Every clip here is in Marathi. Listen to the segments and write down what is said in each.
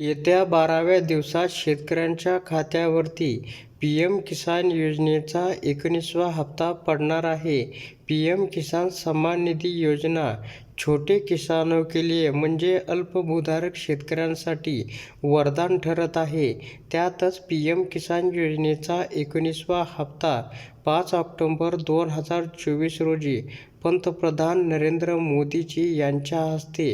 येत्या बाराव्या दिवसात शेतकऱ्यांच्या खात्यावरती पी एम किसान योजनेचा एकोणीसवा हप्ता पडणार आहे. पी एम किसान सन्मान निधी योजना छोटे किसानों के लिए म्हणजे अल्पभूधारक शेतकऱ्यांसाठी वरदान ठरत आहे. त्यातच पी एम किसान योजनेचा एकोणीसवा हप्ता पाच ऑक्टोंबर दोन हजार चोवीस रोजी पंतप्रधान नरेंद्र मोदीजी यांच्या हस्ते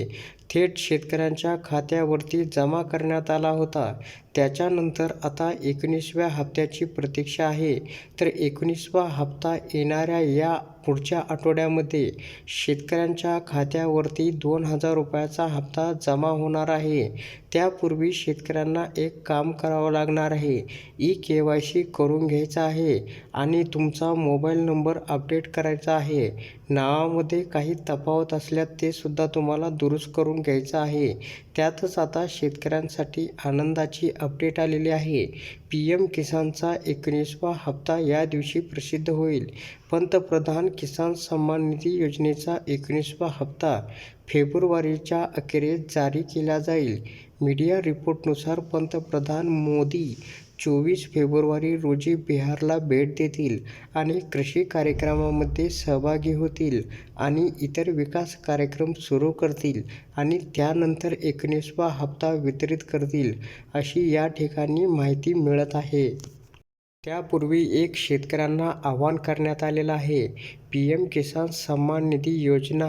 थेट शेतकऱ्यांच्या खात्यावरती जमा करण्यात आला होता. त्याच्यानंतर आता एकोणीसव्या हप्त्याची प्रतीक्षा आहे. तर एकोणीसवा हप्ता येणाऱ्या या पुढच्या आठवड्यामध्ये शेतकऱ्यांच्या खात्यावरती दोन हजार रुपयाचा हप्ता जमा होणार आहे. त्यापूर्वी शेतकऱ्यांना एक काम करावं लागणार आहे. ई के वाय सी करून घ्यायचं आहे आणि तुमचा मोबाईल नंबर अपडेट करायचा आहे. नावामध्ये काही तफावत असल्यास ते सुद्धा तुम्हाला दुरुस्त करून घ्यायचं आहे. त्यातच आता शेतकऱ्यांसाठी आनंदाची अपडेट आलेली आहे. पी एम किसानचा एकोणीसवा हप्ता या दिवशी प्रसिद्ध होईल. पंतप्रधान किसान सन्मान निधी योजनेचा एकोणीसवा हप्ता फेब्रुवारीच्या अखेरीस जारी केला जाईल. मीडिया रिपोर्टनुसार पंतप्रधान मोदी चोवीस फेब्रुवारी रोजी बिहारला भेट देतील आणि कृषी कार्यक्रमामध्ये सहभागी होतील आणि इतर विकास कार्यक्रम सुरू करतील आणि त्यानंतर एकोणीसवा हप्ता वितरित करतील, अशी या ठिकाणी माहिती मिळत आहे. त्यापूर्वी एक शेतकऱ्यांना आवाहन करण्यात आलेलं आहे. पी एम किसान सन्मान निधी योजना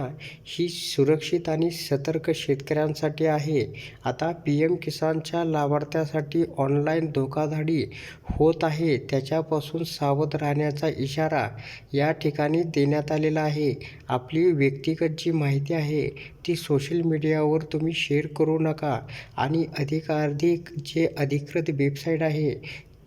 ही सुरक्षित आणि सतर्क शेतकऱ्यांसाठी आहे. आता पी एम किसानच्या लाभार्थ्यासाठी ऑनलाईन धोकाधडी होत आहे त्याच्यापासून सावध राहण्याचा इशारा या ठिकाणी देण्यात आलेला आहे. आपली व्यक्तिगत जी माहिती आहे ती सोशल मीडियावर तुम्ही शेअर करू नका आणि अधिकाधिक जे अधिकृत वेबसाईट आहे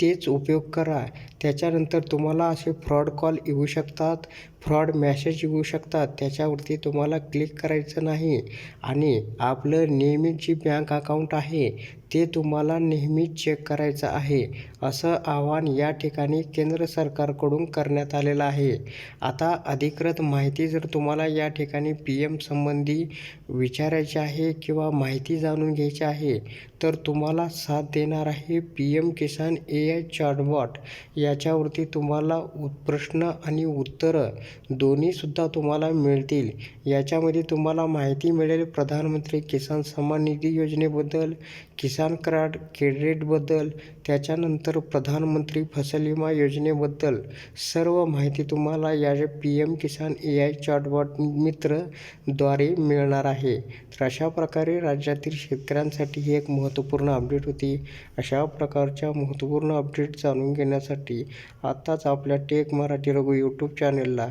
तेच उपयोग करा. त्याच्यानंतर तुम्हाला असे फ्रॉड कॉल येऊ शकतात, फ्रॉड मॅसेज येऊ शकतात त्याच्यावरती तुम्हाला क्लिक करायचं नाही आणि आपलं नेहमी जी बँक अकाउंट आहे ते तुम्हाला नेहमीच चेक करायचं आहे, असं आवाहन या ठिकाणी केंद्र सरकारकडून करण्यात आलेलं आहे. आता अधिकृत माहिती जर तुम्हाला या ठिकाणी पी एम संबंधी विचारायची आहे किंवा माहिती जाणून घ्यायची आहे तर तुम्हाला साथ देणार आहे P M Kisan A I chatbot. याच्यावरती तुम्हाला प्रश्न आणि उत्तरं दोन्हीसुद्धा तुम्हाला मिळतील. याच्यामध्ये तुम्हाला माहिती मिळेल प्रधानमंत्री किसान सन्मान निधी योजनेबद्दल, किसान क्रेडिटबद्दल, त्याच्यानंतर प्रधानमंत्री फसल विमा योजनेबद्दल सर्व माहिती तुम्हाला या पीएम किसान ए चॅटबॉट मित्र मित्रद्वारे मिळणार आहे. तर अशा प्रकारे राज्यातील शेतकऱ्यांसाठी ही एक महत्त्वपूर्ण अपडेट होती. अशा प्रकारच्या महत्त्वपूर्ण अपडेट जाणून घेण्यासाठी आत्ताच आपल्या टेक मराठी रघु यूट्यूब चॅनेलला